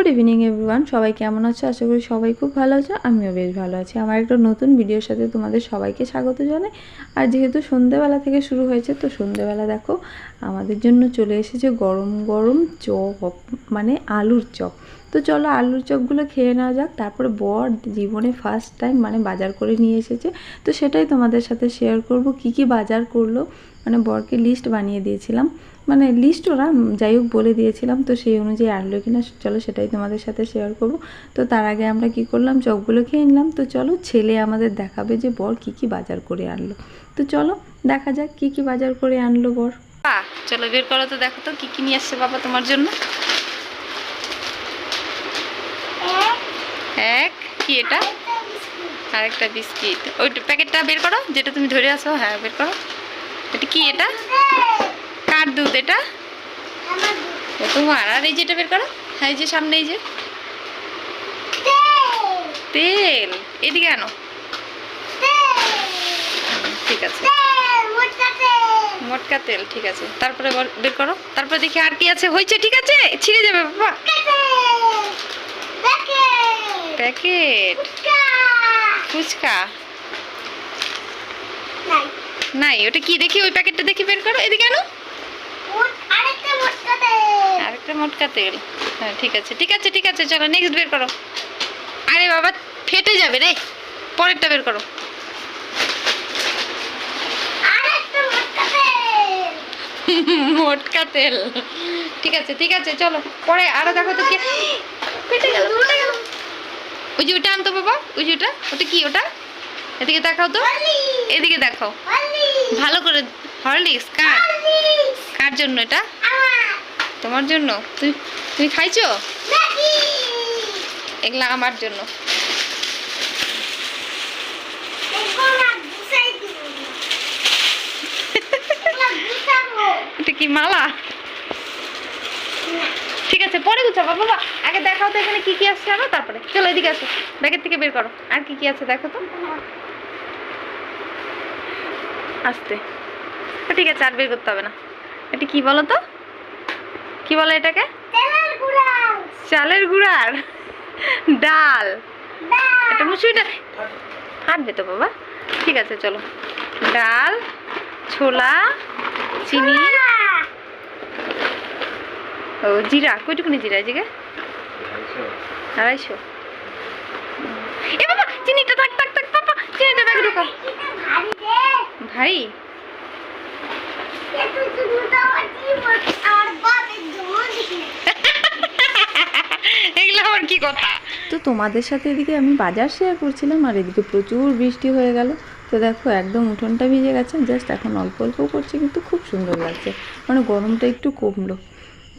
Good evening everyone সবাই কেমন আছো? আশা করি সবাই খুব ভালো আছো। আমিও বেশ ভালো আছি। আমার একটা নতুন ভিডিওর সাথে তোমাদের সবাইকে স্বাগত জানাই। আর যেহেতু সন্ধেবেলা থেকে শুরু হয়েছে, তো সন্ধেবেলা দেখো, আমাদের জন্য চলে এসেছে গরম গরম চপ মানে আলুর চপ। তো চলো আলুর চপগুলো খেয়ে নেওয়া যাক। তারপরে বর জীবনে ফার্স্ট টাইম মানে বাজার করে নিয়ে এসেছে। তো সেটাই তোমাদের সাথে শেয়ার করব, কি কি বাজার করল। মানে বরকে লিস্ট বানিয়ে দিয়েছিলাম। মানে লিস্ট ওরা, যাই হোক বলে দিয়েছিলাম। তো সেই অনুযায়ী আনলো কিনা, চলো সেটাই তোমাদের সাথে শেয়ার করব। তো তার আগে আমরা কি করলাম, চপগুলো খেয়ে নিলাম। তো চলো ছেলে আমাদের দেখাবে যে বর কি কি বাজার করে আনলো। তো চলো দেখা যাক কি কি বাজার করে আনলো বর। চলো বের করো তো, দেখো তো কি কি নিয়ে আসছে বাবা তোমার জন্য। এক, কি এটা? আর একটা বিস্কিট। ওই প্যাকেটটা বের করো, যেটা তুমি ধরে আছো হ্যাঁ বের করো। এটা কি এটা? কার দুধ এটা? তোমার আর এই যেটা বের করো হ্যাঁ এই যে সামনে, এই যে। তেল, এদিকে আনো। ঠিক আছে। মোটকা তেল, ঠিক আছে। তারপরে বের করো। তারপরে দেখি আর কি আছে, হয়েছে, ঠিক আছে? ছিঁড়ে যাবে, বাবা। প্যাকেট? ফুচকা। নাই। ওটা কি? দেখি ওই প্যাকেটটা দেখি বের করো। এদিকে আনো। আরেকটা মোটকা তেল। হ্যাঁ ঠিক আছে ঠিক আছে ঠিক আছে চলো নেক্সট বের করো। আরে বাবা ফেটে যাবে রে। পরেরটা বের করো। মোটকা তেল। ঠিক আছে ঠিক আছে চলো। পরে আরও দেখো তো কি ফেটে গেল ফেটে গেল। ওই যে ওটা আনতো বাবা ওই যে ওটা ওটা কি ওটা? এদিকে দেখাও তো। এদিকে দেখাও ভালো করে হরলিক্স কার? কার জন্য এটা? তোমার জন্য। তুই তুমি খাইছো? এগুলা আমার জন্য। এটা কি মালা? আছে পরে গুছাবো। বাবা আগে দেখাও তো এখানে কি কি আসছে আরও তারপরে। চলো এদিকে আসো ব্যাগের থেকে বের করো। আর কি কি আছে দেখো তো। আসতে। ঠিক আছে আর বের করতে হবে না। এটা কি বলো তো? কি বলে এটাকে? চালের গুঁড়ার ডাল। এটা মুসুরিটা হাঁটবে তো বাবা। ঠিক আছে চলো। ডাল ছোলা চিনি। ও জিরা কইটুকুনি জিরা জিগে আড়াইশো। এ বাবা চিনিটা থাক থাক থাক বাবা চিনিটা ব্যাগে ঢোকাও। ভাই। এগুলো কি কথা? তো তোমাদের সাথে এদিকে আমি বাজার শেয়ার করছিলাম আর এদিকে প্রচুর বৃষ্টি হয়ে গেল। তো দেখো একদম উঠোনটা ভিজে গেছে জাস্ট এখন অল্প অল্প করছে কিন্তু খুব সুন্দর লাগছে। মানে গরমটা একটু কমলো।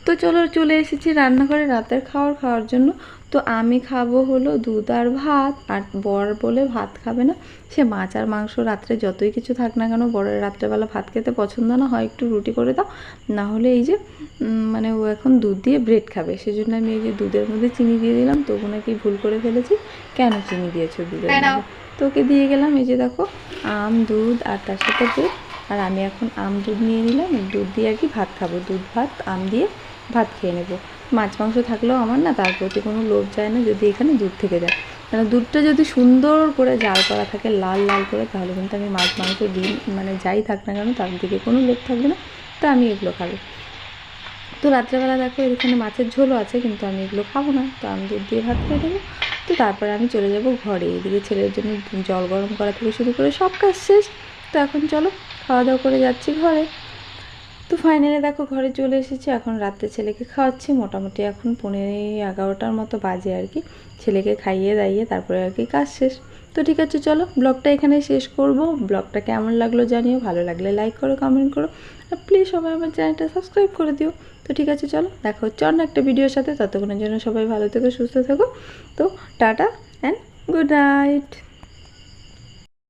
তো চলো চলে এসেছি রান্নাঘরে রাতের খাবার খাওয়ার জন্য। তো আমি খাব হলো দুধ আর ভাত আর বর বলে ভাত খাবে না। সে মাছ আর মাংস রাত্রে যতই কিছু থাক না কেন বরের রাত্রেবেলা ভাত খেতে পছন্দ না হয় একটু রুটি করে দাও। না হলে এই যে মানে ও এখন দুধ দিয়ে ব্রেড খাবে। সেজন্য আমি এই যে দুধের মধ্যে চিনি দিয়ে দিলাম। তবু নাকি ভুল করে ফেলেছি। কেন চিনি দিয়েছ দুধের? মধ্যে? তোকে দিয়ে গেলাম এই যে দেখো আম দুধ আর তার সাথে ব্রেড। আর আমি এখন আম দুধ নিয়ে নিলাম। দুধ দিয়ে আর কি ভাত খাব। দুধ ভাত আম দিয়ে ভাত খেয়ে নেব। মাছ মাংস থাকলেও আমার না তার প্রতি কোনো লোভ যায় না যদি এখানে দুধ থেকে যায়। মানে দুধটা যদি সুন্দর করে জাল করা থাকে, লাল লাল করে, তাহলে কিন্তু আমি মাছ মাংস ডিম মানে যাই থাক না কেন তার দিকে কোনো লোভ থাকবে না, তো আমি এগুলো খাব। তো রাত্রেবেলা দেখো এখানে মাছের ঝোলও আছে, কিন্তু আমি এগুলো খাব না। তো আমি দুধ দিয়ে ভাত খেয়ে দেবো তো তারপরে আমি চলে যাব ঘরে। এদিকে ছেলের জন্য জল গরম করা থেকে শুরু করে সব কাজ শেষ। তো এখন চলো, খাওয়া দাওয়া করে যাচ্ছি ঘরে। তো ফাইনালি দেখো ঘরে চলে এসেছি। এখন রাত্রে ছেলেকে খাওয়াচ্ছি। মোটামুটি এখন পনেরো এগারোটার মতো বাজে আর কি। ছেলেকে খাইয়ে দাইয়ে তারপরে আর কি কাজ শেষ। তো ঠিক আছে, চলো ব্লগটা এখানে শেষ করব। ব্লগটা কেমন লাগল জানিও। ভালো লাগলে লাইক করো কমেন্ট করো। আর প্লিজ সবাই আমার চ্যানেলটা সাবস্ক্রাইব করে দিও। তো ঠিক আছে, চলো দেখো হচ্ছে অন্য একটা ভিডিওর সাথে। ততক্ষণের জন্য সবাই ভালো থেকো, সুস্থ থেকো। তো টাটা অ্যান্ড গুড নাইট